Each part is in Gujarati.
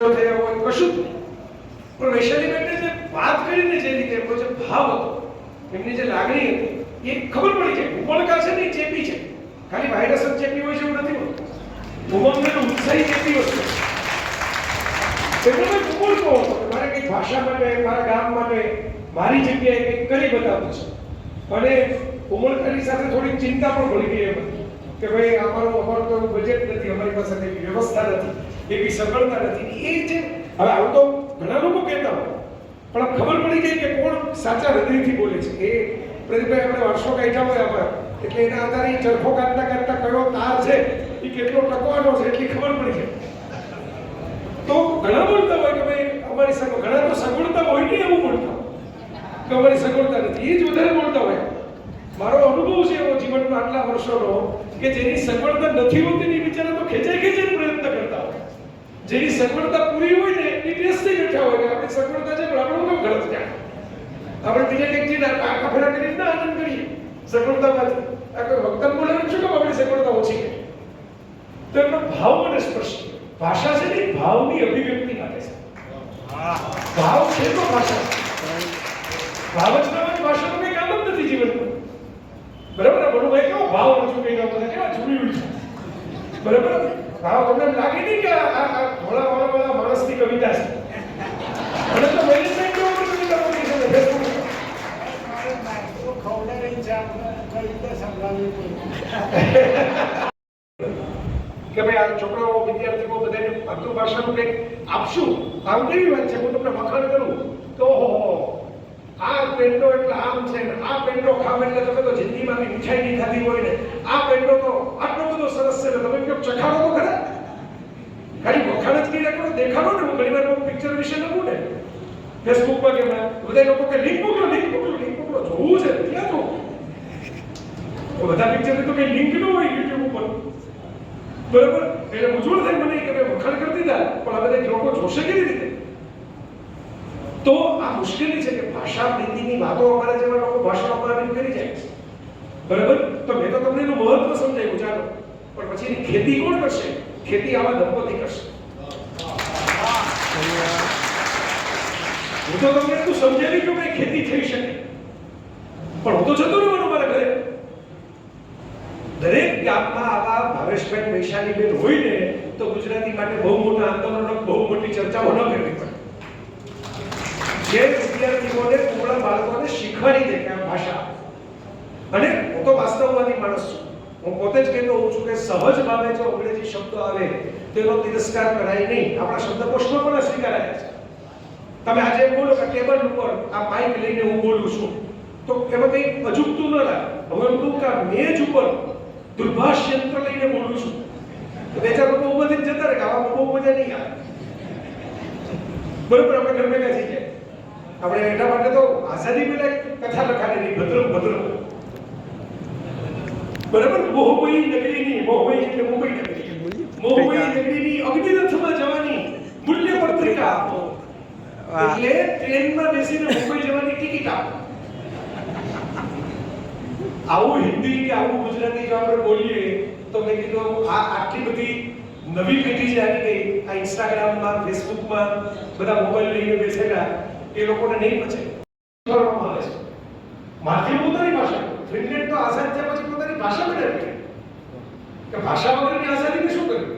થયા હોય કશું જ પણ વૈશાલીબેનને જે વાત કરીને જે રીતે એમનો જે ભાવ હતો, એમની જે લાગણી હતી, એ ખબર પડી જાય. ઉમળકા છે ને ચેપી છે. ખાલી વાયરસ જ ચેપી હોય છે એવું નથી હોતું. ઉમંગ ઉત્સાહી ચેપી હોય છે. એમનો કંઈક ઉમળકો હતો મારે કંઈક ભાષા માટે, મારા ગામ માટે, મારી જગ્યાએ કંઈક કરી બતાવવું છે. અને ઉમળકાની સાથે થોડીક ચિંતા પણ ભળી ગઈ એમ કે ભાઈ, અમારું અમારું તો બજેટ નથી, અમારી પાસે કંઈ વ્યવસ્થા નથી. એવી સફળતા નથી. એ છે હવે આવું તો ઘણા લોકો કહેતા હોય, પણ ખબર પડી ગઈ કે કોણ સાચા હૃદયથી બોલે છે. એ પ્રદીપભાઈ આપણે વર્ષો કાઢ્યા હોય આપણે એટલે એના આધારે એ ચરખો કાઢતા કાઢતા કયો તાર છે, એ કેટલો ટકવાનો છે એટલી ખબર પડી જાય. તો ઘણા બોલતા હોય કે ભાઈ, અમારી સગવડ ઘણા તો સગવડતા હોય ને એવું બોલતા કે અમારી સગવડતા નથી. એ જ વધારે બોલતા હોય. મારો અનુભવ છે એવો જીવનમાં આટલા વર્ષોનો, કે જેની સગવડતા નથી હોતી બિચારા તો ખેંચાઈ ખેંચાઈ પ્રયત્ન કરતા હોય. જેની સગવડતા પૂરી હોય ને, એ બેસતી બેઠા હોય આપણી સગવડતા છે, પણ આપણે કેમ ગલત જાય? આપણે બીજા કંઈક ચીજ આખા ફેરા કરીને ના આનંદ કરીએ. સગવડતામાંથી આ કોઈ વક્તન બોલાવે શું કામ આપણી સગવડતા ઓછી કરી તો એમનો ભાવ મને સ્પર્શ. ભાષા છે ને ભાવની અભિવ્યક્તિ માટે છે. ભાવ છે તો ભાષા. ભાવ જ ના હોય તો ભાષાનો કંઈ કામ જ નથી જીવનમાં. બરાબર? મનુભાઈ કેવો ભાવ રજૂ કર્યો કેવા ઝૂમી ઉઠ્યા બરાબર? ભાવ તમને એમ લાગે નહીં કે આ આ આ ભોળા વાળા વાળા માણસની કવિતા છે મને તો મહેશભાઈ કેવો પણ કવિતા મોકલી છે ને Facebook પર. કે ભાઈ આ છોકરાઓ વિદ્યાર્થીઓ બધાને માતૃભાષાનું કંઈક આપશું આમ કેવી વાત છે હું તમને વખાણ કરું તો ઓહો આ પેંડો એટલે આમ છે ને આ પેંડો ખાવ એટલે તમે તો જિંદગીમાં બી મીઠાઈ નહીં ખાધી હોય ને આ પેંડો તો આટલો બધો સરસ છે ને તમે કયો ચખાડો તો ખરા ખાલી વખાણ જ કર્યા કરો દેખાડો ને, હું ઘણી વાર પિક્ચર વિશે લખું ને. ફેસબુકમાં કે બધા લોકો કે લિંક મોકલો લિંક મોકલો લિંક મોકલો. જોવું છે, ક્યાં તો? બધા પિક્ચરની તો કઈ લિંક ન હોય યુટ્યુબ ઉપર. બરોબર? એટલે મૂંઝવણ થાય મને કે વખાણ કરી દીધા, પણ હવે લોકો જોશે કેવી રીતે? તો આ મુશ્કેલી છે કે ભાષા પ્રીતિની વાતો અમારા જેવા લોકો ભાષાઓમાં આવીને કરી જાય છે. બરાબર? તો મેં તો તમને એનું મહત્વ સમજાવ્યું, ચાલો. પણ પછી એની ખેતી કોણ કરશે? ખેતી આવા દંપતી કરશે. હું તો તમને એટલું સમજાવી કે ભાઈ ખેતી થઈ શકે. પણ હું તો જતો રહેવાનું મારા ઘરે. દરેક ગામમાં આવા ભાવેશભાઈ વૈશાલીબેન હોય ને, તો ગુજરાતી માટે બહુ મોટા આંદોલનો, બહુ મોટી ચર્ચાઓ ન કરવી પડે. જે વિદ્યાર્થીઓને કુમળા બાળકોને શીખવાડી દે કે ભાષા. અને હું તો વાસ્તવવાદી માણસ છું. હું પોતે જ કહેતો હોઉં છું કે સહજ ભાવે જો અંગ્રેજી શબ્દ આવે તો એનો તિરસ્કાર કરાય નહીં. આપણા શબ્દકોશમાં પણ સ્વીકારાય છે. તમે આજે બોલો કે ટેબલ ઉપર આ માઇક લઈને હું બોલું છું, તો એમાં કંઈ અજુગતું ન લાગે. હવે એમ કહું કે મેજ ઉપર દુર્ભાષ યંત્ર લઈને બોલું છું. તો બે ચાર લોકો ઊભા થઈને જતા રહે કે આવામાં બહુ મજા નહીં આવે બરોબર, આપણે ઘર ભેગા જાય આપણે એટલા માટે તો આઝાદી એક કથા લખાડેલી ભદ્રમ ભદ્રમ. બરાબર? મોહમય નગરીની મોહમય એટલે મુંબઈ નગરી. મોહમય નગરીની અગ્નિરથમાં જવાની મૂલ્ય પત્રિકા આપો. એટલે ટ્રેનમાં બેસીને મુંબઈ જવાની ટિકિટ આપો. આવું હિન્દી કે આવું ગુજરાતી જો આપણે બોલીએ તો મેં કીધું આ આટલી બધી નવી પેઢી જે આવી ગઈ આ ઇન્સ્ટાગ્રામમાં ફેસબુકમાં બધા મોબાઈલ લઈને બેસેલા એ લોકોને નહીં પચે કરવામાં આવે છે? માથી પોતાની ભાષા ફિનલેન્ડ તો આઝાદ થયા પછી પોતાની ભાષા બનાવી કે ભાષા વગરની આઝાદીને શું કર્યું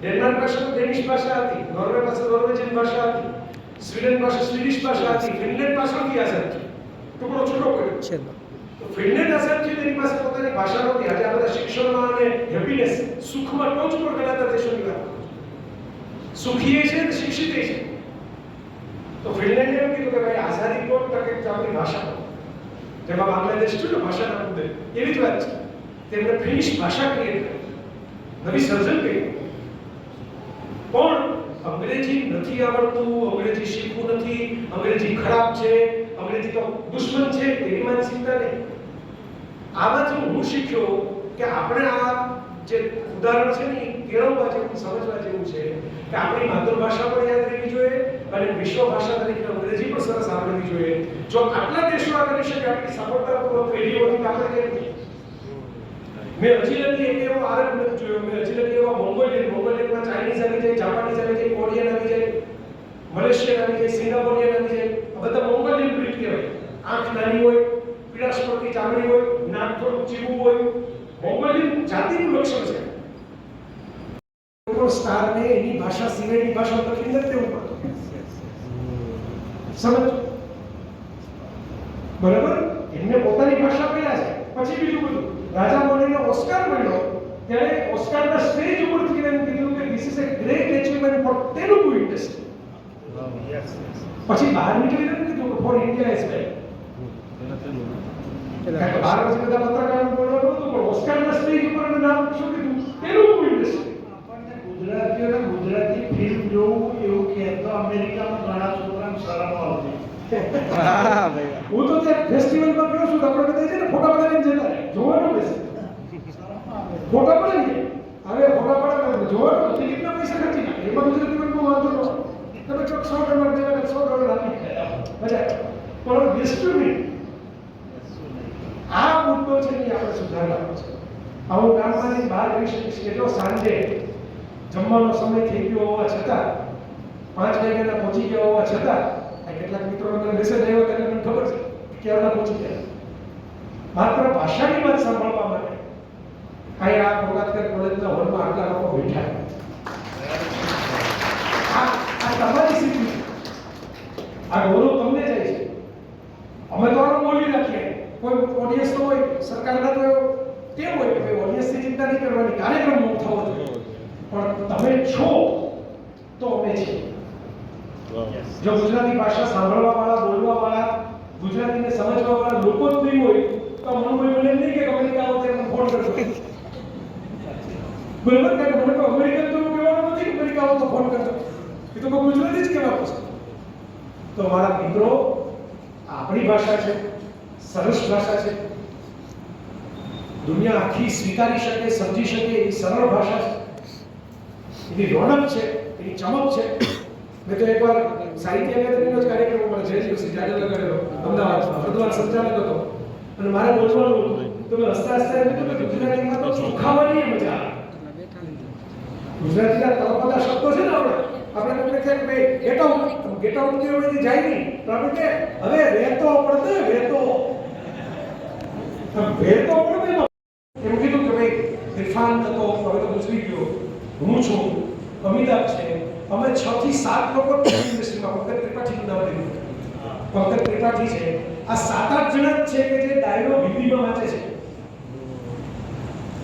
ડેનમાર્ક પાસે તો ડેનિશ ભાષા હતી નોર્વે પાસે નોર્વેજિયન ભાષા હતી સ્વીડન પાસે સ્વીડિશ ભાષા હતી ફિનલેન્ડ પાસેથી આઝાદ થયું ટુકડો છૂટો કર્યો તો ફિનલેન્ડ આઝાદ થયું તેની પાસે પોતાની ભાષા નહોતી આજે આ બધા શિક્ષણમાં અને હેપીનેસ સુખમાં ટોચ પર ગણાતા દેશોની વાત સુખી છે અને શિક્ષિત છે તો ફિનલેન્ડે એમ કીધું કે ભાઈ આઝાદી કોણ તો કે આપણી ભાષા જેમાં બાંગ્લાદેશ છે ભાષાના મુદ્દે. એવી જ વાત છે. તેમણે ફિનિશ ભાષા ક્રિએટ કરી. નવી સર્જન કરી. પણ અંગ્રેજી નથી આવડતું, અંગ્રેજી શીખવું નથી, અંગ્રેજી ખરાબ છે, અંગ્રેજી તો દુશ્મન છે એવી માનસિકતા નહીં. આમાંથી હું શીખ્યો કે આપણે આ જે ઉદાહરણ છે ને, એ કેળવવા જેવું, સમજવા જેવું છે કે આપણી માતૃભાષા પણ યાદ રહેવી જોઈએ અને વિશ્વ ભાષા તરીકે અંગ્રેજી પણ સરસ આવડવી જોઈએ. જો આટલા દેશો આ કરી શકે, આપણી સફળતાપૂર્વક પેઢીઓથી તો આપણે કેમ મેં હજી લગી એક એવો આરબ નથી જોયો. મેં હજી લગી એવા મોંગોલિયન, મોંગોલિયનમાં ચાઇનીઝ આવી જાય, જાપાનીઝ આવી જાય, કોરિયન આવી જાય, મલેશિયન આવી જાય, સિંગાપોરિયન આવી જાય. બધા મોંગોલિયન બ્રીડ કહેવાય. આંખ નાની હોય પીળાશ ચામડી હોય, નાક થોડું ચીવું હોય. મોંગોલિયન જાતિનું લક્ષણ છે. સ્ટારને એની ભાષા સિવાયની ભાષા તકલીફ નથી દેવું પડતું સમજ? બરાબર? એમને પોતાની ભાષા પેલા છે? પછી બીજું બધું. રાજા મોલીને ઓસ્કાર મળ્યો. ત્યારે ઓસ્કારના સ્ટેજ ઉપરથી એમ કીધું કે this is a great achievement for Telugu industry પછી બહાર નીકળીને કીધું કે ફોર ઇન્ડિયા ઇઝ વેલ કારણ કે બહાર પછી બધા પત્રકારો બોલવાનું હતું, પણ ઓસ્કારના સ્ટેજ ઉપર એનું નામ શું કીધું? તેલુગુ ઇન્ડસ્ટ્રી આપણને ગુજરાતીઓને ગુજરાતી ફિલ્મ જોવું એવું કહેતો અમેરિકામાં ઘણા છોકરાને શરમ આવતી હા તો ત્યાં ફેસ્ટિવલમાં ગયો છું, તો આપણે બધા છે ને ફોટા પડાવીને જતા જોવાનું બેસે. ફોટા પડાવીએ. હવે ફોટા પડાવે જોવાનું ટિકિટના પૈસા ખર્ચી નાખે એમાં ગુજરાતી ફિલ્મમાં વાંધો ન. તમે ચોક સો ડોલર દેવાના સો ડોલર આપી. મજા પણ ડિસ્ટ્રીબ્યુટ આ મુદ્દો છે એ આપણે સુધારવાનો છે. આવું ગામમાંથી બહાર રહી શકીશ કેટલો સાંજે જમવાનો સમય થઈ ગયો હોવા છતાં, પાંચ વાગ્યાના પહોંચી ગયા હોવા છતાં કેટલાક મિત્રોને મને મેસેજ આવ્યો ત્યારે મને ખબર છે. કે ક્યારના પહોંચી ગયા? માત્ર ભાષાની વાત સાંભળવા માટે. અહીં આ કોલાત્કર કોલેજના હોલમાં આટલા લોકો બેઠા. આ તમારી છે. આ ગૌરવ તમને જાય છે. અમે તો આનો બોલી રાખીએ. કોઈ ઓડિયન્સ તો હોય, સરકારના તો તે હોય કે ભાઈ ઓડિયન્સની ચિંતા નહીં કરવાની. કાર્યક્રમ થવો જોઈએ. પણ તમે છો તો અમે છીએ. જો ગુજરાતી ભાષા સાંભળવા વાળા બોલવા વાળા ગુજરાતીને સમજવા વાળા લોકો જ નહીં હોય, તો મનુભાઈ મને એમ નહીં કે અમેરિકા આવો ત્યારે મને ફોન કરશો બરાબર કે મને તો અમેરિકન તો કહેવાનું નથી અમેરિકા આવો તો ફોન કરજો. એ તો ગુજરાતી જ કહેવાનું છે તો મારા મિત્રો, આપણી ભાષા છે, સરસ ભાષા છે. દુનિયા આખી સ્વીકારી શકે, સમજી શકે એ સરળ ભાષા છે. એની રોનક છે, એની ચમક છે. મેં તો એકવાર સાહિત્ય અકાદમીનો જ કાર્યક્રમ અમારા જય દિવસે જાડેજા કર્યો અમદાવાદમાં હરદ્વાર સંચાલક હતો. અને મારે બોલવાનું હતું. તો મેં હસતા હસતા એમ કીધું કે ગુજરાતીમાં તો ચોખાવાની મજા ગુજરાતીના તળપદા શબ્દો છે ને આપણે. આપણે તમને કહે કે ભાઈ ગેટ આઉટ ગેટ આઉટ કે જાય નહીં? તો આપણે કે, હવે વેતો તો રહેતો રહેતો વેતો તો એમ. કીધું કે ભાઈ, ઇરફાન હતો હવે તો ગુજરી ગયો. હું છું અમિતાભ છે. અમે છ થી સાત લોકો ઇન્ડસ્ટ્રીમાં પંકજ ત્રિપાઠીનું નામ લીધું પંકજ ત્રિપાઠી છે? આ સાત આઠ જણા છે કે જે ડાયલોગ હિન્દીમાં વાંચે છે.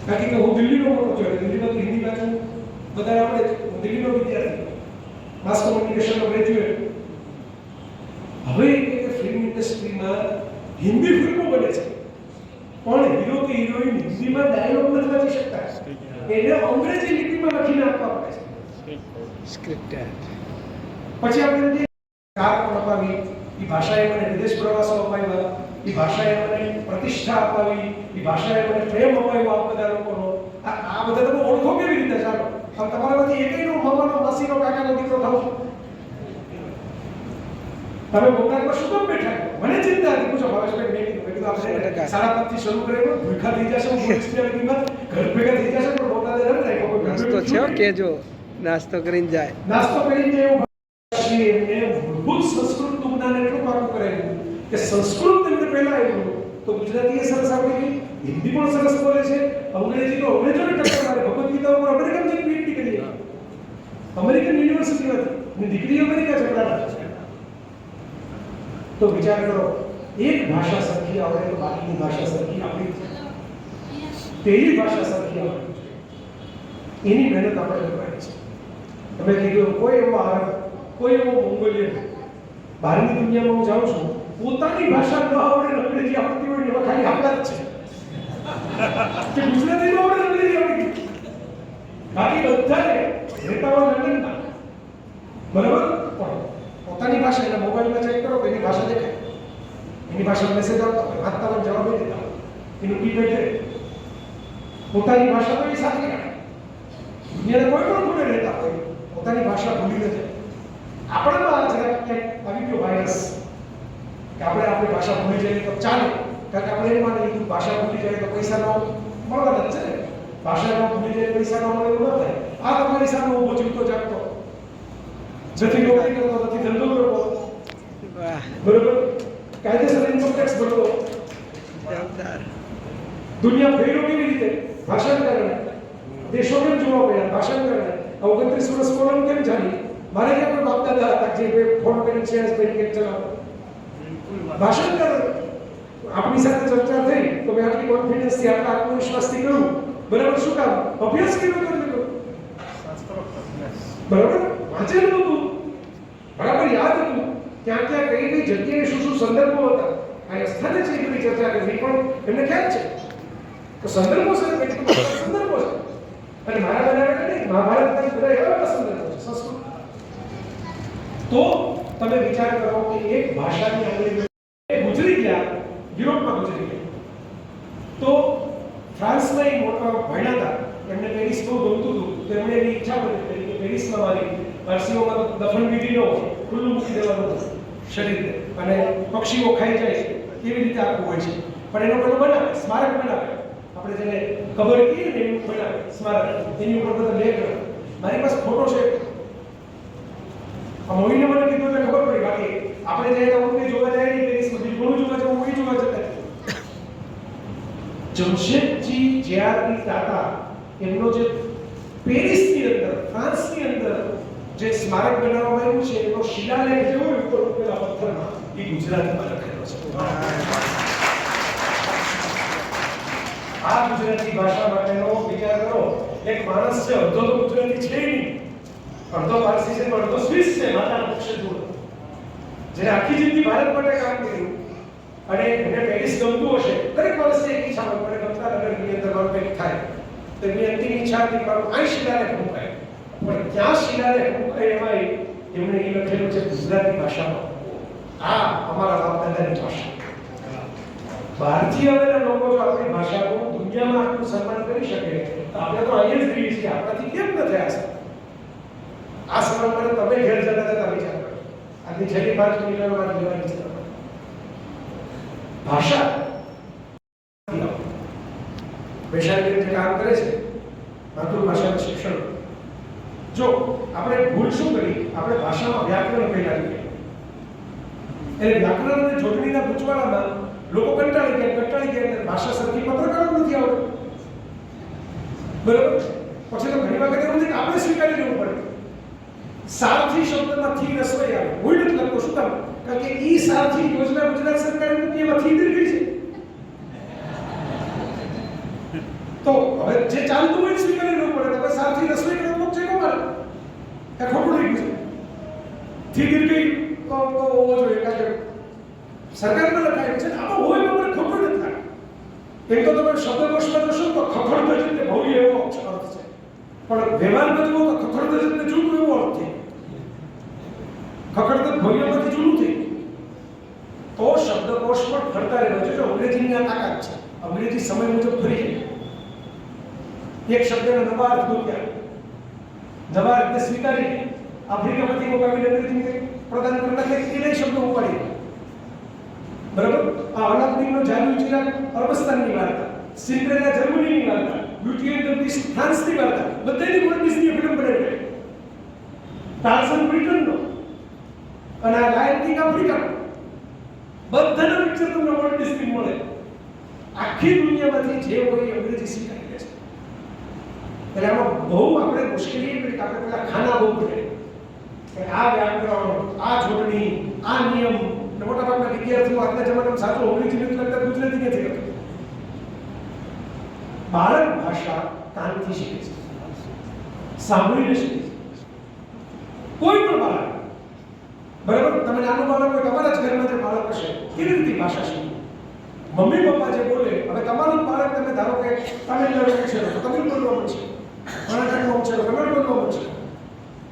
કારણ કે હું દિલ્હીનો મોટો છું દિલ્હીમાં હિન્દી વાંચું વધારે આપણે દિલ્હીનો વિદ્યાર્થી. માસ કોમ્યુનિકેશનનો ગ્રેજ્યુએટ હવે કે ફિલ્મ ઇન્ડસ્ટ્રીમાં હિન્દી ફિલ્મો બને છે. પણ હીરો કે હિરોઈન હિન્દીમાં ડાયલોગ નથી વાંચી શકતા. એને અંગ્રેજી લિપિમાં લખીને આપવા સ્ક્રિપ્ટેડ પછી આપણે એમ કહીએ, કાર પણ અપાવી એ ભાષાએ મને વિદેશ પ્રવાસો અપાવ્યા એ ભાષાએ મને પ્રતિષ્ઠા અપાવી એ ભાષાએ મને પ્રેમ અપાવ્યો આ બધા લોકોનો. આ આ બધા તમે ઓળખો કેવી રીતે ચાલો? હવે તમારામાંથી એકયનો મામાનો માસીનો કાકાનો દીકરો થાવ. છો તમે બોટાદમાં શું કામ બેઠા છો? મને ચિંતા હતી. પૂછો ભાવેશભાઈ મેં કીધું. મેં કીધું આપણે સાડા પાંચથી શરૂ કરેલું ભૂખા થઈ જશે પોલીસ સ્ટેશનમાં ઘર ભેગા થઈ જશે પણ બોટાદે ન થાય કોઈ ઘર નાસ્તો ભેગું છે હો થયું કેજો. નાસ્તો કરીને જાય નાસ્તો કરીને એવું શ્રી એમને મૂળભૂત સંસ્કૃત જ્ઞાન એટલું પાકું કરાયું કે સંસ્કૃત એમને પહેલા આવ્યું તો ગુજરાતી એ સરસ આવડી ગઈ હિન્દી પણ સરસ બોલે છે અંગ્રેજી તો અંગ્રેજોને ટક્કર મારે ભગવદ ગીતા ઉપર અમેરિકન જેવી પીએચડી કરી અમેરિકન યુનિવર્સિટીમાંથી ની દીકરી અમેરિકા છે બરાબર તો વિચાર કરો એક ભાષા સરખી આવડે તો બાકીની ભાષા સરખી આપણી પેલી ભાષા સરખી આવડે એની મહેનત આપણે કરવાની છે તમે કીધું કોઈ એવો આરબ કોઈ એવો મોંગોલિયન બહારની દુનિયામાં હું જાઉં છું પોતાની ભાષા ન આવડે ને અંગ્રેજી આવડતી હોય ને એવા ખાલી આપણા જ છે કે ગુજરાતી ન આવડે ને અંગ્રેજી આવડી ગઈ. બાકી બધાને નેતાઓ લંડનના બરાબર પણ પોતાની ભાષા એટલે મોબાઈલમાં ચેક કરો તો એની ભાષા દેખાય એની ભાષામાં મેસેજ આવતો હોય વાંચતા હોય જવાબ નહીં દેતા હોય. એનું કીપેડ છે પોતાની ભાષા તો એ સાથે રાખે દુનિયાના કોઈ પણ ખૂણે રહેતા હોય પોતાની ભાષા ભૂલી ન જાય આપણામાં આ જરાક ક્યાંક આવી ગયો વાયરસ કે આપણે આપણી ભાષા ભૂલી જઈએ તો ચાલે કારણ કે આપણે એમ માની લીધું ભાષા ભૂલી જાય તો પૈસા ન મળવાના જ છે ને ભાષાનો ભૂલી જાય પૈસા ન મળે એવું ન થાય આ તમારી સામે ઊભો જીવતો જાગતો જેથી નોકરી કરતો નથી ધંધો કરતો વાહ બરોબર કાયદેસર ઇન્કમ ટેક્સ ભરતો જોરદાર દુનિયા ફેરો કેવી રીતે ભાષણ કારણે દેશો કેમ જોવા પડ્યા ભાષણ કારણે આ ઓગણત્રીસ વર્ષ કોલમ કેમ ચાલી મારે ક્યાં કોઈ બાપ દાદા હતા જે બે ફોન કરીને શેર કરીને ચલાવો બિલકુલ વાત. ભાષણ કરે આપણી સાથે ચર્ચા થઈ તો મેં આટલી કોન્ફિડન્સથી આટલા આત્મવિશ્વાસથી કહ્યું બરાબર શું કામ અભ્યાસ કેવો કરી લીધો શાસ્ત્રોક્ત અભ્યાસ. બરાબર વાંચેલું હતું બરાબર યાદ હતું ક્યાં ક્યાં કઈ કઈ જગ્યાએ શું શું સંદર્ભો હતા આ સ્થાને છે એ બધી ચર્ચા કરવી પણ એમને ખ્યાલ છે તો સંદર્ભો છે ને કેટલું બધા સંદર્ભો છે અને મારા બનાવે નહીં મહાભારતના બધા એવા પસંદ કરે છે, સંસ્કૃત. તો તમે વિચાર કરો કે એક ભાષાની અંગ્રેજી ગુજરી ગયા, યુરોપમાં ગુજરી ગયા. તો ફ્રાન્સમાં એક મોટા ભણ્યા હતા, એમને પેરિસ બહુ ગમતું હતું, તો એમણે એવી ઈચ્છા કરી હતી કે પેરિસમાં મારી પારસીઓમાં તો દફન વિધિ નો ખુલ્લું મૂકી દેવાનું શરીરને અને પક્ષીઓ ખાઈ જાય કેવી રીતે આખું હોય છે. પણ એનો પેલું બનાવે, સ્મારક બનાવે. આપણે જેને કબર કહીએ ને એનું બનાવે, સ્મારક. એની ઉપર બધા લેખ મારી પાસે ફોટો છે. આ મોહિને મને કીધું એટલે ખબર પડી. બાકી આપણે તો ઊંડી જોવા જાય નહીં પેરિસમાં બીજું ઘણું જોવા જવું ઊંડી જોવા જતા જમશેદજી જ્યારની ટાટા એમનો જે પેરિસની અંદર, ફ્રાન્સની અંદર જે સ્મારક બનાવવામાં આવ્યું છે, એનો શિલાલેખ જેવો ઉપર ઉકેલા પથ્થરમાં એ ગુજરાતમાં લખેલો છે આ ગુજરાતી ભાષા માટેનો વિચાર કરો. એક માણસ છે, અડધો તો ગુજરાતી છે નહીં. અડધો પારસી છે અડધો સ્વિસ છે, માતાના પક્ષે જોડો. જેને આખી જિંદગી ભારત માટે કામ કર્યું અને એને પેરિસ ગમતું હશે, દરેક માણસની એક ઈચ્છા હોય, મને ગમતા નગરની અંદર મારું કંઈક થાય. તો એમની અંતિમ ઈચ્છા હતી મારું આ શિલાલેખ મુકાય. પણ ક્યાં શિલાલેખ મુકાય એમાં એમણે એ લખેલું છે ગુજરાતી ભાષામાં. આ અમારા બાપ દાદાની ભાષા ભારતીય લોકો જો આપણી ભાષાનું દુનિયામાં આપણું સન્માન કરી શકે તો આપણે તો અહીંયા જ રહીએ છીએ. આપણાથી કેમ ન થયા છે આ સન્માન માટે તમે ઘેર જતા જતા વિચાર કરો આજની છેલ્લી પાંચ મિનિટમાં મારે જવાની છે. ભાષા. વૈશાલી રીતે કામ કરે છે માતૃભાષાનું શિક્ષણ. જો આપણે ભૂલ શું કરી? આપણે ભાષામાં વ્યાકરણ પહેલા લઈએ. એટલે વ્યાકરણ અને જોડણીના ગૂંચવાડામાં લોકો કંટાળી ગયા કંટાળી ગયા એટલે ભાષા સરખી પત્રકારો નથી આવડતું બરાબર પછી તો ઘણી વખત એવું છે કે આપણે સ્વીકારી લેવું પડે સારથી શબ્દમાં થી રસવાઈ આવે હું નથી લખતો શું કામ કારણ કે ઈ સારથી યોજના ગુજરાત સરકારે મૂકી એમાં થી દીર્ઘ છે તો હવે જે ચાલતું હોય એ સ્વીકારી લેવું પડે તો સારથી રસવાઈ કરવો છે કોણ કે ખોટું નહીં છે થી દીર્ઘ હોવો જોઈએ કારણ કે સરકારમાં લખાયું છે. ને આમાં હોય મને ખબર નથી થાય એમ તો તમે શબ્દકોશમાં જોશો તો ખખડ ધજત ને ભવ્ય એવો અર્થ છે. પણ વ્યવહારમાં જુઓ તો ખખડ ધજત ને જૂનું એવો અર્થ છે. ખખડ ભવ્યમાંથી જૂનું થઈ તો શબ્દકોશ પણ ફરતા રહેવા જોઈએ અંગ્રેજીની આ તાકાત છે. અંગ્રેજી સમય મુજબ ફરી જાય. એક શબ્દના નવા અર્થ ગોત્યા. નવા અર્થને સ્વીકારી આફ્રિકામાંથી મોકાવીને અંગ્રેજી પ્રદાન કરી નાખે એ શબ્દો ઉપાડી બરાબર? આ અલાઉદ્દીનનો જાદુ ચિરાગ અરબસ્તાનની વાર્તા સિન્ડ્રેલા જર્મનીની વાર્તા બ્યુટી એન્ડ ફ્રાન્સની વાર્તા, બધાની વર્લ્ડ ડિઝની ફિલ્મ બનાવી ટાર્ઝન બ્રિટનનો અને આ લાયન કિંગ આફ્રિકાનો બધાના પિક્ચર તમને વર્લ્ડ ડિઝની મળે. આખી દુનિયામાંથી જે હોય અંગ્રેજી શીખાય છે. એટલે આમાં બહુ આપણે મુશ્કેલી એ પડી આપણે પેલા ખાના બહુ પડે. આ વ્યાકરણ, આ જોડણી, આ નિયમ મોટા ભાગના વિદ્યાર્થીઓ આજના જમાનામાં સાચું અંગ્રેજી નથી લખતા ગુજરાતી નથી લખતા બાળક ભાષા કાનથી શીખે છે. સાંભળીને શીખે છે. કોઈ પણ બાળક. બરાબર? તમે નાનું બાળક હોય, તમારા જ ઘરમાં જે બાળક હશે, કેવી રીતે ભાષા શીખે? મમ્મી, પપ્પા જે બોલે, હવે તમારું બાળક તમે ધારો કે તમિલનાડુ છે તો તમિલ બોલવાનું છે. કર્ણાટકમાં છે તો કન્નડ બોલવાનું છે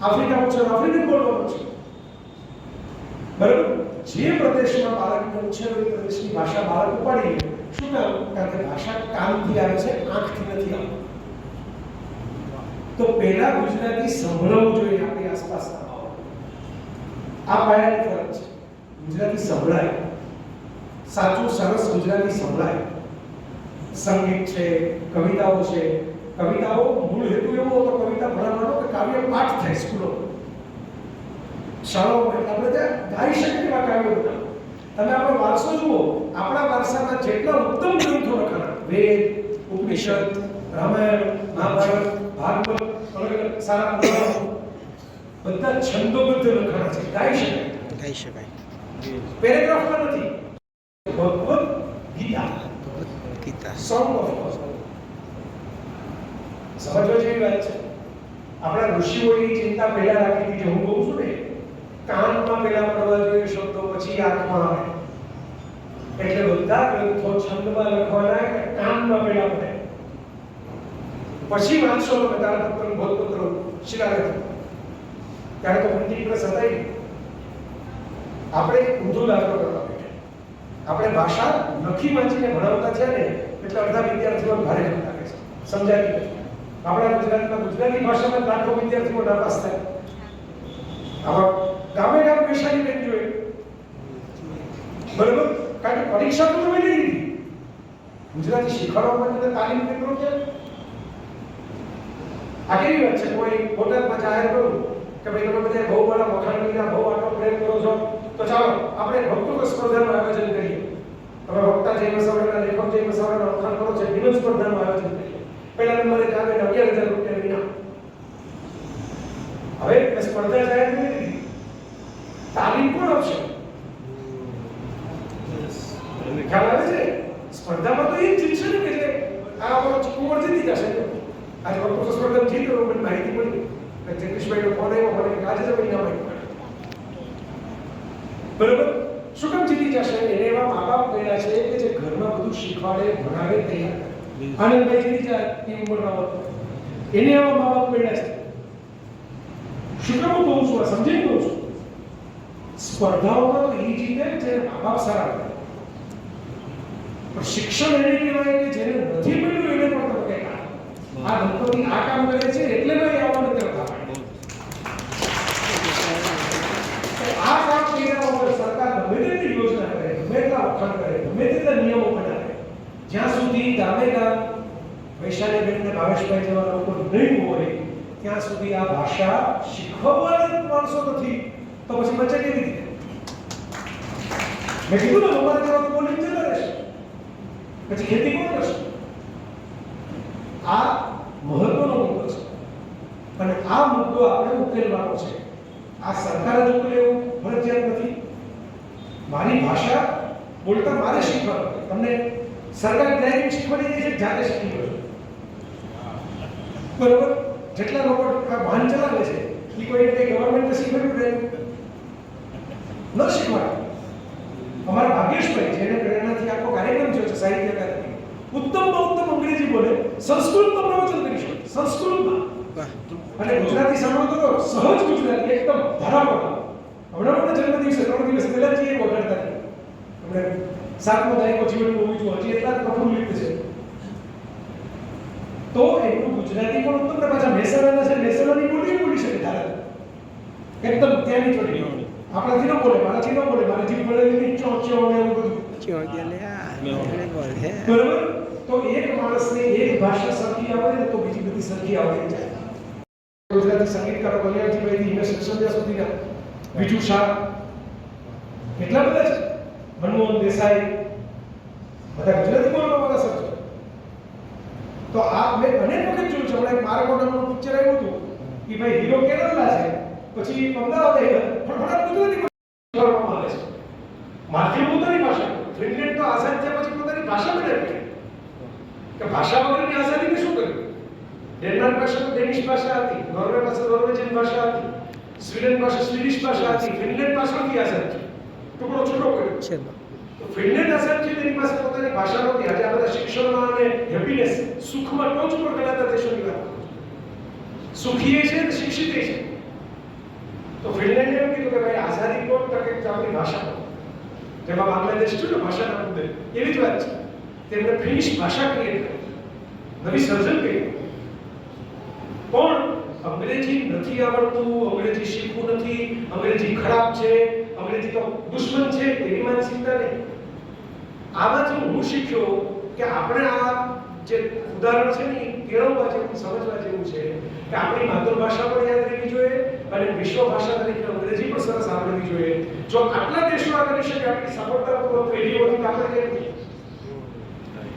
આફ્રિકામાં છે તો આફ્રિકન બોલવાનું છે. બરાબર? જે પ્રદેશમાં બાળકને ઉછેર એ પ્રદેશની ભાષા બાળક ઉપાડી શું કામ કારણ કે ભાષા કાનથી આવે છે, આંખથી નથી આવતી. તો પહેલા ગુજરાતી સંભળાવવું જોઈએ આપણી આસપાસના આ પાયાની ફરક છે. ગુજરાતી સંભળાય. સાચું, સરસ ગુજરાતી સંભળાય. સંગીત છે, કવિતાઓ છે. કવિતાઓ મૂળ હેતુ એવો હતો, કવિતા ભણાવવાનો કે કાવ્ય પાઠ થાય સ્કૂલો શાળાઓમાં એટલે આપણે ત્યાં ગાઈ શકીએ એવા કાવ્યો તમે આપણો વારસો જુઓ આપણા વારસાના જેટલા ઉત્તમ ગ્રંથો લખાણા વેદ ઉપનિષદ રામાયણ મહાભારત ભાગવત અલગ સારા બધા છંદોબદ્ધ લખાણા છે. ગાઈ શકાય? ગાઈ શકાય. પેરેગ્રાફમાં નથી. ભગવદ ગીતા. ભગવદ્ ગીતા. સોંગ ઓફ સમજવા જેવી વાત છે. આપણા ઋષિઓની ચિંતા પહેલા રાખી દીધી હું કહું છું ને કાનમાં પેલા પડવા જોઈએ શબ્દો પછી આત્મા આવે. એટલે બધા ગ્રંથો છંદમાં લખવાના કે કાનમાં પેલા પડે પછી વાંચશો તમે તારપત્ર ભોજપત્ર શિલાલેખ ત્યારે તો મંત્રી પ્રેસ હતા આપણે ઊંધો દાખલો કરવા બેઠે આપણે ભાષા લખી વાંચીને ભણાવતા છે ને, એટલે અડધા વિદ્યાર્થીઓ ભારે લાગે છે. સમજાતી નથી. આપણા ગુજરાતમાં ગુજરાતી ભાષામાં લાખો વિદ્યાર્થીઓ નાપાસ થાય આમાં ગામે ગામ વૈશાલી બેન જોઈએ બરોબર કારણ કે પરીક્ષા તો તમે નહીં લીધી ગુજરાતી શીખવાડવા માટે તાલીમ કેટલું છે? આ કેવી વાત છે? કોઈ હોટલમાં જાહેર કરું કે ભાઈ તમે બધા બહુ બધા વખાણ બહુ આટલો પ્રેમ કરો છો, તો ચાલો, આપણે વક્તૃત્વ સ્પર્ધાનું આયોજન કરીએ. તમે વક્તા જય મસાવડાના લેખક જય મસાવડાના વખાણ કરો છો નિબંધ સ્પર્ધાનું આયોજન કરીએ. પહેલા નંબરે આવે અગિયાર હજાર રૂપિયા વિના. હવે સ્પર્ધા જાહેર કરી દીધી તાલીમ કોણ આપશે ખ્યાલ આવે છે સ્પર્ધામાં તો એ જ જીતશે ને કે જે આ આપણો કુંવર જીતી જશે આજે વક્તૃત્વ સ્પર્ધા જીત્યો મને માહિતી મળી કે જગદીશભાઈનો ફોન આવ્યો મને કે આજે જ મહિના મળી બરોબર શું કામ જીતી જશે એને એવા મા બાપ કર્યા છે કે જે ઘરમાં બધું શીખવાડે ભણાવે તૈયાર કરે. આનંદભાઈ જીતી જાય એ ઉંમરના હોત એને એવા મા બાપ કર્યા છે શું કામ હું કહું છું આ સમજીને કહું છું સ્પર્ધાઓમાં તો એ જીતે જે મા બાપ સારા કરે પણ શિક્ષણ એને કહેવાય કે જેને નથી મળ્યું એને પણ તમે કંઈક આપો. આ દંપતી આ કામ કરે છે એટલે મેં આવવાનું તરફ આવે તો આ કામ કર્યા વગર સરકાર ગમે તેટલી યોજના કરે ગમે તેટલા વખાણ કરે ગમે તેટલા નિયમો બનાવે જ્યાં સુધી ગામે ગામ વૈશાલી બેનને ભાવેશભાઈ જેવા લોકો નહીં હોય ત્યાં સુધી આ ભાષા શીખવવાના માણસો નથી. તો પછી બચે કેવી રીતે? મેં કીધું ને અમારે જેવા તો બોલીને જતા રહેશે. પછી ખેતી કોણ કરશે? આ મહત્વનો મુદ્દો છે. અને આ મુદ્દો આપણે ઉકેલવાનો છે. આ સરકાર જ ઉકેલે એવું ફરજિયાત નથી. મારી ભાષા બોલતા મારે શીખવાનું તમને સરકાર ડ્રાઇવિંગ શીખવાડી દે છે જાતે શીખી ગયો બરોબર? જેટલા લોકો આ વાહન ચલાવે છે એ કોઈ કઈ ગવર્મેન્ટ શીખવાડ્યું ડ્રાઇવિંગ ન શીખવાડે. અમારા ભાગ્યેશભાઈ જેને પ્રેરણાથી આખો કાર્યક્રમ થયો છે સાહિત્ય અકાદમી. ઉત્તમમાં ઉત્તમ અંગ્રેજી બોલે સંસ્કૃતમાં પ્રવચન કરી શકે. સંસ્કૃતમાં. અને ગુજરાતી સાંભળો તો સહજ ગુજરાતી એકદમ ધરાવતા. હમણાં મને જન્મદિવસે ત્રણ દિવસ પહેલા જ એક વગાડતા આપણે સાતમો તારીખો જીવન હોવી જોઈએ હજી એટલા પ્રફુલ્લિત છે. તો એનું ગુજરાતી પણ તમને પાછા મહેસાણાના છે. મહેસાણાની બોલી બોલી શકે ધારા એકદમ ત્યાંની ચોટી આપણાથી ન બોલે મારાથી ન બોલે. મારાથી બોલે નહીં ચો એવું બધું. બરોબર? તો એક માણસને એક ભાષા સરખી આવે ને તો બીજી બધી સરખી આવડી જાય. ગુજરાતી સંગીતકારો કલ્યાણજીભાઈથી હિમેશ સંધ્યા સુધીના બીજું શાહ એટલા બધા છે મનમોહન દેસાઈ બધા ગુજરાતી બોલવા વાળા સર છે તો આ મેં અનેક વખત જોયું છે. હમણાં એક મારા પિક્ચર આવ્યું હતું કે ભાઈ હીરો કેરળના છે, પછી અમદાવાદ આવ્યા, પણ ઘણા ગુજરાતી બોલવામાં આવે છે. માથી પોતાની ભાષા. ફિનલેન્ડ તો આઝાદ થયા પછી પોતાની ભાષા બનાવી કે ભાષા વગરની આઝાદીને શું કર્યું? ડેનમાર્ક પાસે તો ડેનિશ ભાષા હતી, નોર્વે પાસે નોર્વેજિયન ભાષા હતી, સ્વીડન પાસે સ્વીડિશ ભાષા હતી, ફિનલેન્ડ પાસેથી આઝાદ છે ટુકડો છૂટો પડ્યો ચલો તો અસર છે તેની પાસે પોતાની ભાષા નથી આજે આ બધા શિક્ષણમાં અને હેપીનેસ સુખમાં ટોચ ઉપર ગણાતા દેશોની વાત? કરું સુખી છે ને શિક્ષિત છે? તો ફિનલેન્ડે એમ કીધું કે ભાઈ આઝાદી કોણ તકે આપણી ભાષા. જેમાં બાંગ્લાદેશ છે ને ભાષાના મુદ્દે. એવી જ વાત છે. તેમણે ફિનિશ ભાષા ક્રિએટ કરી. નવી સર્જન કરી. પણ અંગ્રેજી નથી આવડતું અંગ્રેજી શીખવું નથી અંગ્રેજી ખરાબ છે અંગ્રેજી તો દુશ્મન છે એવી માનસિકતા નહીં. આમાંથી હું શીખ્યો કે આપણે આ જે ઉદાહરણ છે ને કેળવવા જેવું, સમજવા જેવું છે, કે આપણી માતૃભાષા પણ યાદ રહેવી જોઈએ અને વિશ્વ ભાષા તરીકે અંગ્રેજી પણ સરસ આવડવી જોઈએ. જો આટલા દેશો આ કરી શકે, આપણી સફળતાપૂર્વક પેઢીઓથી તો આપણે કેમ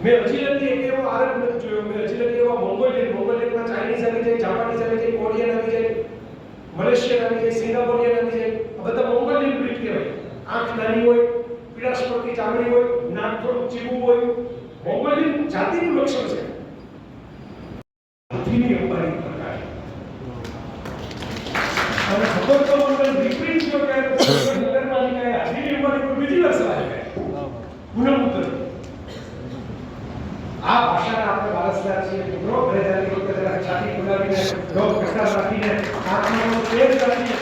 મેં હજી લગી એક એવો આરંભ જોયો. મેં હજી લગી એવા મોંગોલિયન, મોંગોલિયનમાં ચાઇનીઝ આવી જાય, જાપાનીઝ આવી જાય, કોરિયન આવી જાય. મલેશિયન આવી જાય સિંગાપોરિયન આવી જાય આ બધા મોંગોલિયન બ્રીડ કહેવાય. આંખ નાની હોય પડતી ચામડી હોય, નાક થોડું ચીબું હોય મોંગોલિયન જાતિનું લક્ષણ છે. હાથીની અંબાની પ્રકાર. અને ખબર તો મંગલ વિપરીત જો કે નગરપાલિકાએ હાથીની અંબાની પર બીજી સલાહ કરી પુનઃપુત્ર આ ભાષાના આપણે વારસદાર છીએ ઘરે જતી વખતે છાતી રાખીને તેજ રાખીને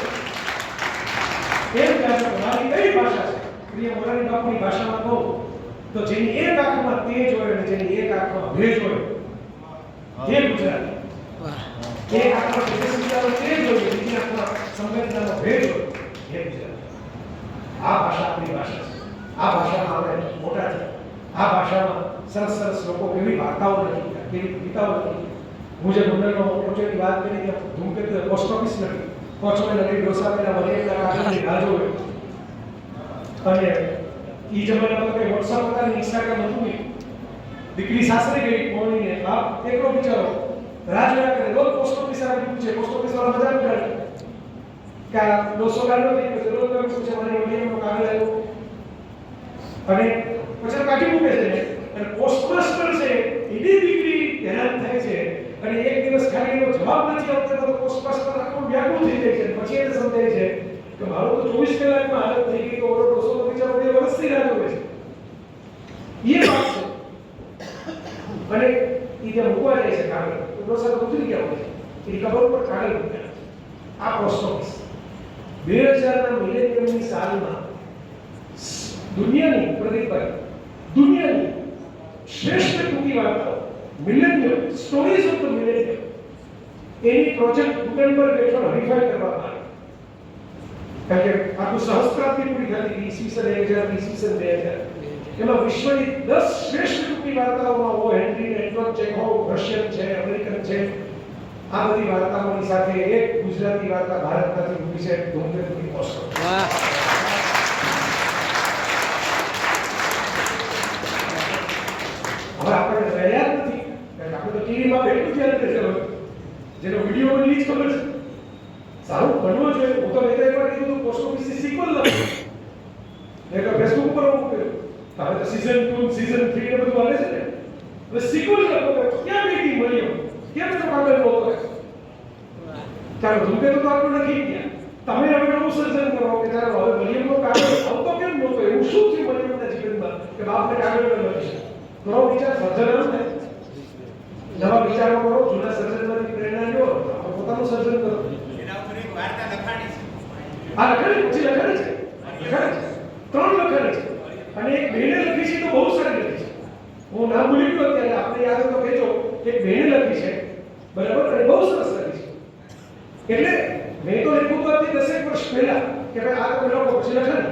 કઈ ભાષા છે? પ્રિય મોરારી બાપુની ભાષામાં કહું તો જેની એક આંખમાં તેજ હોય અને જેની એક આંખમાં ભેજ હોય તે ગુજરાતી. એક આંખમાં તેજ હોય બીજી આંખમાં સંવેદનાનો ભેજ હોય ગુજરાતી. આ ભાષા આપણી ભાષા છે. આ ભાષામાં આપણે મોટા છે આ ભાષામાં સરસ સરસ લોકો કેવી વાર્તાઓ લખી કેવી કવિતાઓ લખી હું જે મંડળનો વાત કરી ધૂમકેતુ પોસ્ટ ઓફિસ લખી. કોચમે નદી ડોસામેના વગેરેના કાગળની રાહ જોવે. અને ઈ જમાનામાં કે વોટ્સઅપ હતા ને ઇન્સ્ટાગ્રામ હતું નહીં. દીકરી સાસરે ગઈ મોર્નિંગે. બાપ એકલો બિચારો રાહ જોયા કરે. રોજ પોસ્ટ ઓફિસ આવી પૂછે. પોસ્ટ ઓફિસ વાળા મજાક કરે કે ડોસો ગાડો નહીં. પછી રોજ કોઈ પૂછે મને ઓડિયમનો કાગળ આવ્યો અને પછી કાઢી મૂકે છે. અને પોસ્ટમાસ્ટર છે. એની દીકરી હેરાન થાય છે. અને એક દિવસ ખાલી એનો જવાબ નથી આપતા, તો પોસ્ટમાસ્ટર આખું વ્યાકુળ થઈ જાય છે. પછી એને સમજાય છે કે મારું તો ચોવીસ કલાકમાં હાલત થઈ ગઈ, તો ઓલો ડોસો તો બિચારો બે વર્ષથી રાહ છે. એ વાત છે. અને એ ત્યાં મૂકવા જાય છે કાગળ. તો ડોસા ઉતરી ગયા હોય એની કબર ઉપર કાગળ મૂક્યા. આ પોસ્ટ ઓફિસ બે હજારના મિલેનિયમની સાલમાં દુનિયાની પ્રદીપભાઈ, દુનિયાની શ્રેષ્ઠ ટૂંકી વાર્તાઓ millennium stories of the millennium any project Gutenberg હેઠળ હરીફાઈ કરવામાં આવી. કારણ કે આખું સહસ્ત્રાબ્દી પૂરી થતી ઈસવીસન એક હજાર ઈસવીસન, બે હજાર. એમાં વિશ્વની દસ શ્રેષ્ઠ ટૂંકી વાર્તાઓમાં ઓ, હેનરી છે ચેખોવ રશિયન છે, અમેરિકન છે. આ બધી વાર્તાઓની સાથે એક ગુજરાતી વાર્તા ભારતમાંથી ઊભી છે ધૂમકેતુની પોસ્ટર વાહ હવે આપણે રહ્યા જ નથી તો ટીવીમાં બેઠું ધ્યાન રહેશે જેનો વીડિયો બની ખબર છે. સારું, બનવો જોઈએ. હું તો મેં તો એકવાર કીધું હતું પોસ્ટ ઓફિસ સિક્વલ લખી મેં તો ફેસબુક ઉપર મૂક્યું. તારે તો સીઝન ટુ સીઝન થ્રી ને બધું આવે છે ને? હવે સિક્વલ લખો તો ક્યાં બેટી મળ્યો ક્યાં બધો કાગળ બોલો ચાલો ધૂમકેતુ તો આપણું લખી ગયા તમે હવે નવું સર્જન કરો કે ચાલો હવે મરિયમનો કાગળ આવતો કેમ નહોતો? એવું શું થયું મરિયમના જીવનમાં કે બાપને કાગળ ન લખી કરો વિચાર સર્જન ને. નવા વિચારો કરો જૂના સર્જનમાંથી પ્રેરણા લો પોતાનું સર્જન કરો. આ લખાણી પછી લખાણી છે લખાણી છે ત્રણ લખાણી છે. અને એક બેને લખી છે તો બહુ સારી લખી છે. હું નામ ભૂલી ગયો ત્યારે આપણે યાદ તો કહેજો એક બેને લખી છે બરાબર? અને બહુ સરસ લખી છે. એટલે મેં તો લખ્યું તો હતી દસેક વર્ષ પહેલા કે ભાઈ આ તમે પક્ષી પછી ને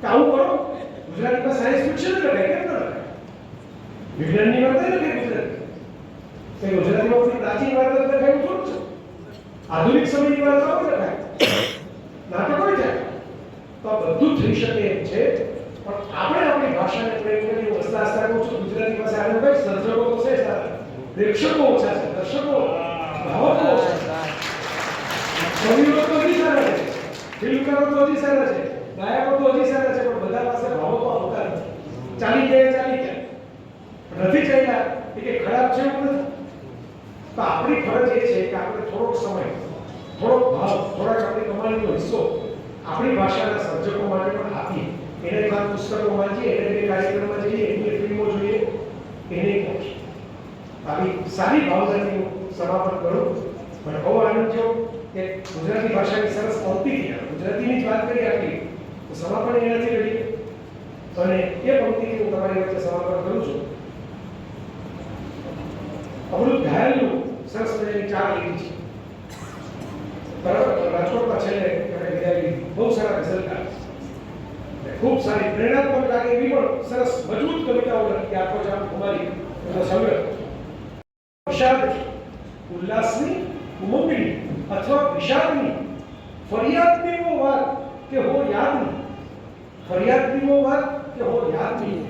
કે આવું કરો. ગુજરાતીમાં સાયન્સ ફિક્શન લખાય કેમ ન લખાય? વિજ્ઞાનની વાર્તા લખાય ગુજરાતી કે ગુજરાતીમાં કોઈ પ્રાચીન વાર્તા તો કઈ છે? આધુનિક સમયની વાર્તાઓ પણ લખાય નાટક હોય છે તો આ બધું થઈ શકે એમ છે. પણ આપણે આપણી ભાષાને પ્રેમ કરી વસ્તા હસતા કહું છું ગુજરાતી પાસે આગળ ભાઈ સર્જકો તો છે સારા પ્રેક્ષકો ઓછા છે, દર્શકો ભાવકો ઓછા છે. કવિઓ તો હજી સારા છે. ફિલ્મકારો તો હજી સારા છે. ગાયકો તો હજી સારા છે, પણ બધા પાસે ભાવો તો આવતા નથી. ચાલી જાય ચાલી જાય નથી ચાલ્યા, એ ખરાબ છે એવું નથી. તો આપણી ફરજ એ છે કે આપણે થોડોક સમય, થોડોક ભાવ, થોડાક આપણી કમાણીનો હિસ્સો આપણી ભાષાના સર્જકો માટે પણ આપીએ. એને ખાસ પુસ્તકો વાંચીએ એને બે કાર્યક્રમમાં જઈએ, એની ફિલ્મો જોઈએ, એને પહોંચીએ આવી સારી ભાવનાથી સમાપન કરું મને બહુ આનંદ થયો કે ગુજરાતી ભાષાની સરસ પંક્તિથી ગુજરાતીની જ વાત કરી આપી, તો સમાપન એનાથી કરીએ અને એ પંક્તિથી હું તમારી વચ્ચે સમાપન કરું છું. અમૃત ઘાયલનું સરસ મજાની ચાર લીધી છે બરાબર રાજકોટમાં છેલ્લે એમણે વિદાય લીધી બહુ સારા ગઝલકાર છે ખૂબ સારી પ્રેરણાત્મક લાગે. એવી પણ સરસ, મજબૂત કવિતાઓ લખી આખો જામ કુમારી એનો સંગ્રહ. વિશાળ ઉલ્લાસની, ઉમંગની અથવા વિષાદની ફરિયાદની વો વાત કે હો યાદની. ફરિયાદની વો વાત કે હો યાદની.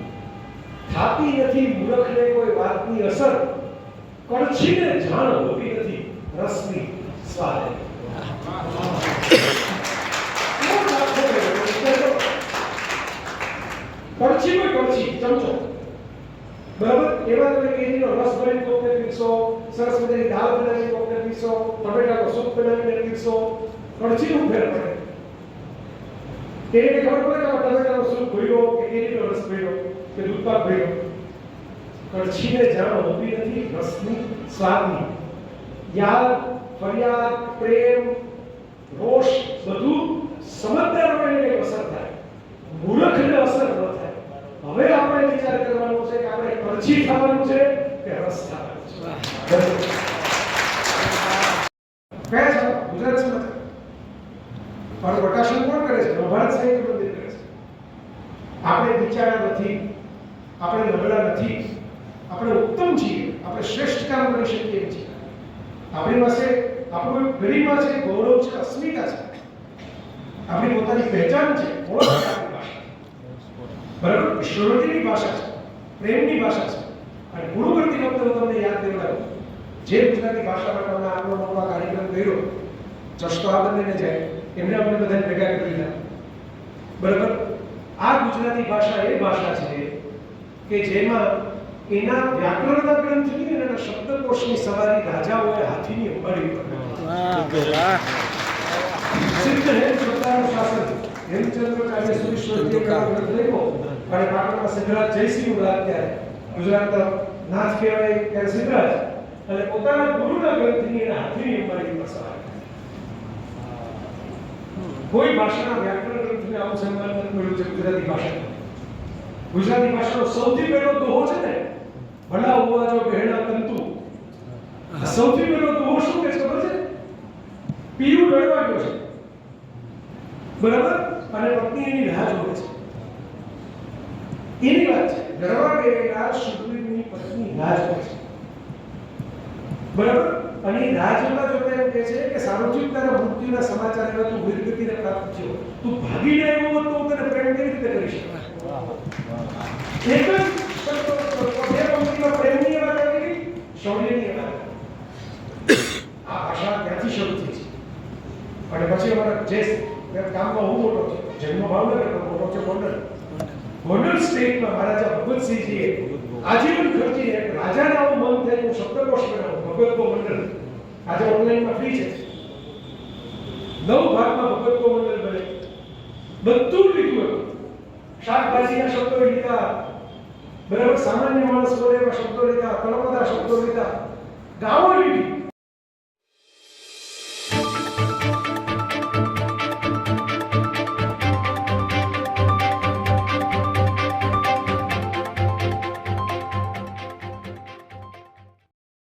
થાતી નથી મૂર્ખને કોઈ વાતની અસર. કડછીને જાણ હોતી નથી. રસની સ્વાદે. કડછી કોઈ કડછી ચમચો. બરાબર? એવા તમે કેરીનો રસ ભરીને કોકને પીશો સરસ મજાની દાળ બનાવીને કોકને પીરસો, ટમેટાનો સૂપ બનાવીને પીરસો કડછીનું ફેર પડે. કેરીને ખબર પડે કે ટમેટાનો સૂપ ભર્યો કે કેરીનો રસ ભર્યો કે દૂધપાક ભર્યો? કડછીને જળ હોતી નથી રસની સ્વાદની. યાદ ફરિયાદ પ્રેમ રોષ બધું સમજદારોને કંઈક અસર થાય મૂર્ખને અસર ન થાય હવે આપણે વિચાર કરવાનો છે કે આપણે કળછી થવાનું છે કે રસ થવાનું છે કયા છે ગુજરાત છે પણ પ્રકાશન કોણ કરે છે મહાભારત સાહિત્ય મંદિર કરે છે આપણે બિચારા નથી આપણે નબળા નથી આપણે ઉત્તમ છીએ આપણે શ્રેષ્ઠ કામ કરી શકીએ એમ છીએ આપણી પાસે આપણું એક ગરિમા છે ગૌરવ છે અસ્મિતા છે આપણી પોતાની પહેચાન છે ઓળખ છે આપણી ભાષા બરાબર ઈશ્વરજીની ભાષા છે પ્રેમની ભાષા છે અને પૂરું કરતી વખતે હું તમને યાદ દેવડાવું જે ગુજરાતી ભાષા માટે અમે આપણો નવો આ જશ તો આ બંનેને જાય. એમને અમને બધાને ભેગા કરી દીધા. બરાબર? આ ગુજરાતી ભાષા એ ભાષા છે કે જેમાં એના વ્યાકરણના ગ્રંથની અને એના શબ્દકોશની સવારી રાજાઓએ હાથીની અંબાડી પર કરી. વાહ વાહ. સિદ્ધ હેમ શાસન. હેમચંદ્રાચાર્ય સુરેશ્વરજીએ કયો ગ્રંથ લખ્યો. અને પાટણમાં સિદ્ધરાજ જયસિંહનું રાજ ત્યારે ગુજરાત નાથ કહેવાય ત્યારે સિદ્ધરાજ. અને પોતાના ગુરુના ગ્રંથની એના હાથીની અંબાડી પર કોઈ ભાષાના વ્યાકરણ ગ્રંથને આવું સન્માન નથી મળ્યું છે ગુજરાતી ભાષા ગુજરાતી ભાષાનો સૌથી પહેલો દોહો છે ને ભલા હોવા જો બહેણા તંતુ. સૌથી પહેલો દોહો શું કે ખબર છે? પીરું રડવા ગયો છે. બરાબર? અને પત્ની એની રાહ જોવે છે. એની વાત છે. ગરવા ગયેલા સુગ્રીવની પત્ની રાહ જોવે છે. બરાબર? અને રાહ જોતા જોતા એમ કહે છે કે સાર્વજનિક તારા મૃત્યુના સમાચાર એવા તું વીરગતિને પ્રાપ્ત થયો. તું ભાગીને આવ્યો એવો તો તને પ્રેમ કેવી રીતે કરી શકાય એક જ પ્રેમની વાત ગઈ, શૌર્યની વાત આ ભાષા ત્યાંથી શરૂ થઈ છે. અને પછી અમારા જે કામમાં હું મોટો છું. જન્મ ભાવનગર મોટો છે ગોંડલ. ગોંડલ સ્ટેટમાં મહારાજા ભગવતસિંહજીએ આજીવન ખર્ચીને રાજાના મન થાય હું શબ્દકોશ બનાવું. ભગવત મંડળ. આજે ઓનલાઈનમાં ફ્રી છે. નવ ભાગમાં ભગવત મંડળ બને. બધું લીધું હતું. શાકભાજીના શબ્દો લીધા. બરાબર, સામાન્ય માણસ બોલે એવા શબ્દો લીધા તળપદા શબ્દો લીધા. ગાવો લીધી.